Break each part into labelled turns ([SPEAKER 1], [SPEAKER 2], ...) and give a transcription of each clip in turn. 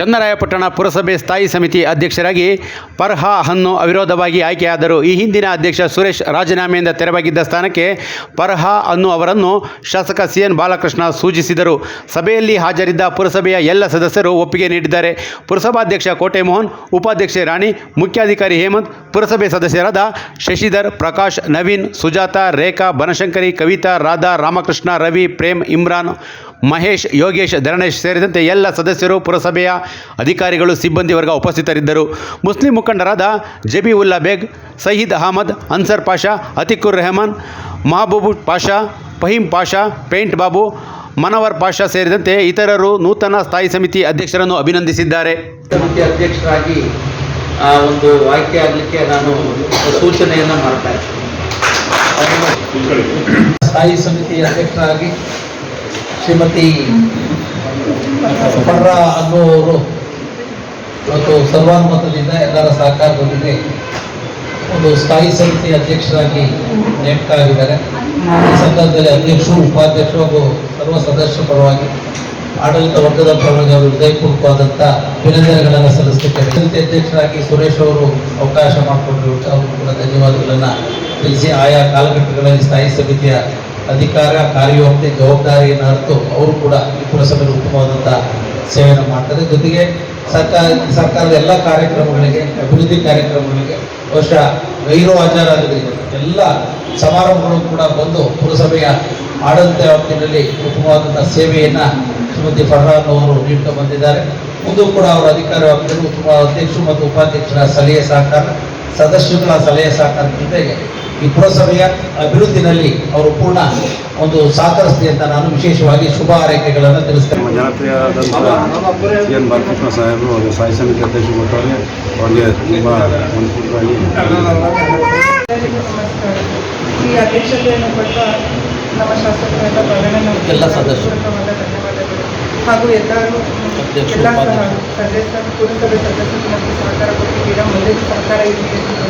[SPEAKER 1] ಚನ್ನರಾಯಪಟ್ಟಣ ಪುರಸಭೆ ಸ್ಥಾಯಿ ಸಮಿತಿ ಅಧ್ಯಕ್ಷರಾಗಿ ಪರ್ಹಾ ಹನ್ನು ಅವಿರೋಧವಾಗಿ ಆಯ್ಕೆಯಾದರು. ಈ ಹಿಂದಿನ ಅಧ್ಯಕ್ಷ ಸುರೇಶ್ ರಾಜೀನಾಮೆಯಿಂದ ತೆರವಾಗಿದ್ದ ಸ್ಥಾನಕ್ಕೆ ಪರ್ಹಾ ಅನ್ನು ಅವರನ್ನು ಶಾಸಕ ಸಿ ಎನ್ ಬಾಲಕೃಷ್ಣ ಸೂಚಿಸಿದರು. ಸಭೆಯಲ್ಲಿ ಹಾಜರಿದ್ದ ಪುರಸಭೆಯ ಎಲ್ಲ ಸದಸ್ಯರು ಒಪ್ಪಿಗೆ ನೀಡಿದ್ದಾರೆ. ಪುರಸಭಾಧ್ಯಕ್ಷ ಕೋಟೆ ಮೋಹನ್ ಉಪಾಧ್ಯಕ್ಷೆ ರಾಣಿ, ಮುಖ್ಯಾಧಿಕಾರಿ ಹೇಮಂತ್, ಪುರಸಭೆ ಸದಸ್ಯರಾದ ಶಶಿಧರ್, ಪ್ರಕಾಶ್, ನವೀನ್, ಸುಜಾತ, ರೇಖಾ, ಬನಶಂಕರಿ, ಕವಿತಾ, ರಾಧಾ, ರಾಮಕೃಷ್ಣ, ರವಿ, ಪ್ರೇಮ್, ಇಮ್ರಾನ್, ಮಹೇಶ್, ಯೋಗೇಶ್, ಧರಣೇಶ್ ಸೇರಿದಂತೆ ಎಲ್ಲ ಸದಸ್ಯರು ಪುರಸಭೆಯ ಅಧಿಕಾರಿಗಳು ಸಿಬ್ಬಂದಿ ವರ್ಗ ಉಪಸ್ಥಿತರಿದ್ದರು. ಮುಸ್ಲಿಂ ಮುಖಂಡರಾದ ಜಬಿ ಉಲ್ಲಾ ಬೇಗ್ ಸಯೀದ್ ಅಹಮದ್ ಅನ್ಸರ್ ಪಾಷಾ ಅತಿಕುರ್ ರೆಹಮಾನ್ ಮಹಬೂಬ್ ಪಾಷಾ ಫಹೀಂ ಪಾಷಾ ಪೇಂಟ್ ಬಾಬು ಮನವರ್ ಪಾಷಾ ಸೇರಿದಂತೆ ಇತರರು ನೂತನ ಸ್ಥಾಯಿ ಸಮಿತಿ ಅಧ್ಯಕ್ಷರನ್ನು ಅಭಿನಂದಿಸಿದ್ದಾರೆ.
[SPEAKER 2] ಸಮಿತಿ ಅಧ್ಯಕ್ಷರಾಗಿ ಆ, ಒಂದು ಆಯ್ಕೆ ಆಗಲಿಕ್ಕೆ ನಾನು ಸೂಚನೆಯನ್ನು ಮಾಡ್ತಾ ಇದ್ದೀನಿ ಸ್ಥಾಯಿ ಸಮಿತಿ ಅಧ್ಯಕ್ಷರಾಗಿ ಶ್ರೀಮತಿ ಪರ್ರ ಅನ್ನುವರು ಇವತ್ತು ಸರ್ವಾನುಮತದಿಂದ ಎಲ್ಲರ ಸಹಕಾರದೊಂದಿಗೆ ಒಂದು ಸ್ಥಾಯಿ ಸಮಿತಿ ಅಧ್ಯಕ್ಷರಾಗಿ ನೇಮಕ ಆಗಿದ್ದಾರೆ. ಈ ಸಂದರ್ಭದಲ್ಲಿ ಅಧ್ಯಕ್ಷರು, ಉಪಾಧ್ಯಕ್ಷರು ಹಾಗೂ ಸರ್ವ ಸದಸ್ಯರ ಪರವಾಗಿ ಆಡಳಿತ ವರ್ಗದ ಪರವಾಗಿ ಅವರು ಹೃದಯಪೂರ್ವಕವಾದಂಥ ಅಭಿನಂದನೆಗಳನ್ನು ಸಲ್ಲಿಸುತ್ತೇವೆ ಸಮಿತಿ ಅಧ್ಯಕ್ಷರಾಗಿ ಸುರೇಶ್ ಅವರು ಅವಕಾಶ ಮಾಡಿಕೊಟ್ರು ಅವರು ಕೂಡ ಧನ್ಯವಾದಗಳನ್ನು ತಿಳಿಸಿ ಆಯಾ ಕಾಲಘಟ್ಟಗಳಲ್ಲಿ ಸ್ಥಾಯಿ ಸಮಿತಿಯ ಅಧಿಕಾರ ಕಾರ್ಯವ್ಯಾಪ್ತಿ ಜವಾಬ್ದಾರಿಯನ್ನು ಅರಿತು ಅವರು ಕೂಡ ಈ ಪುರಸಭೆಯಲ್ಲಿ ಉತ್ತಮವಾದಂಥ ಸೇವೆಯನ್ನು ಮಾಡ್ತಾರೆ. ಜೊತೆಗೆ ಸರ್ಕಾರ, ಸರ್ಕಾರದ ಎಲ್ಲ ಕಾರ್ಯಕ್ರಮಗಳಿಗೆ, ಅಭಿವೃದ್ಧಿ ಕಾರ್ಯಕ್ರಮಗಳಿಗೆ ಬಹುಶಃ ಗೈರು ಹಾಜರಾಗಲಿದೆ ಎಲ್ಲ ಸಮಾರಂಭಗಳು ಕೂಡ ಬಂದು ಪುರಸಭೆಯ ಆಡಳಿತ ವ್ಯಾಪ್ತಿಯಲ್ಲಿ ಉತ್ತಮವಾದಂಥ ಸೇವೆಯನ್ನು ಶ್ರೀಮತಿ ಫರ್ಹಾನ್ ಅವರು ನೀಡ್ತಾ ಬಂದಿದ್ದಾರೆ. ಮುಂದೂ ಕೂಡ ಅವರ ಅಧಿಕಾರ ವ್ಯಾಪ್ತಿಯಲ್ಲಿ ಉತ್ತಮ ಅಧ್ಯಕ್ಷರು ಮತ್ತು ಉಪಾಧ್ಯಕ್ಷರ ಸಲಹೆ ಸಹಕಾರ, ಸದಸ್ಯರುಗಳ ಸಲಹೆ ಸಹಕಾರ ಜೊತೆಗೆ ಈ ಪುರಸಭೆಯ ಅಭಿವೃದ್ಧಿನಲ್ಲಿ ಅವರು ಪೂರ್ಣ ಒಂದು ಸಹಕರಿಸ್ಲಿ ಅಂತ ನಾನು ವಿಶೇಷವಾಗಿ ಶುಭ ಹಾರೈಕೆಗಳನ್ನು ತಿಳಿಸ್ತೇನೆ
[SPEAKER 3] ನಮ್ಮ ಜನಪ್ರಿಯ ಸಿ ಎನ್ ಬಾಲಕೃಷ್ಣ ಸಾಹೇಬರು ಅವರು ಸಾಯಿ ಸಮಿತಿ ಅಧ್ಯಕ್ಷರು ಕೊಟ್ಟವರಿಗೆ ಅವರಿಗೆ ತುಂಬ ಅನುಕೂಲವಾಗಿ
[SPEAKER 4] ಈ ಅಧ್ಯಕ್ಷತೆಯನ್ನು ಕೊಟ್ಟ ನಮ್ಮ ಶಾಸಕರಾದ ಪ್ರವೀಣನ
[SPEAKER 2] ಎಲ್ಲ ಸದಸ್ಯರು.
[SPEAKER 4] ಹಾಗೂ ಎಲ್ಲರೂ ಎಲ್ಲ ಸಹ
[SPEAKER 2] ಉಪಾಧ್ಯಕ್ಷರು.
[SPEAKER 4] ಸದಸ್ಯ ಪುರಸಭೆ ಸದಸ್ಯರು ಮತ್ತು ಸಹಕಾರ ಕೊಟ್ಟಿದ್ದೀರಾ ಮುಂದೆ ಸಹಕಾರ ಬಯಸುತ್ತೇನೆ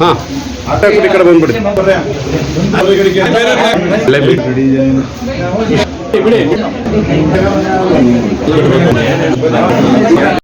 [SPEAKER 3] ಹಾಂ ಆಟ ಕಡೆ ಬಂದ್ಬಿಡಿ ಬಿಡಿ.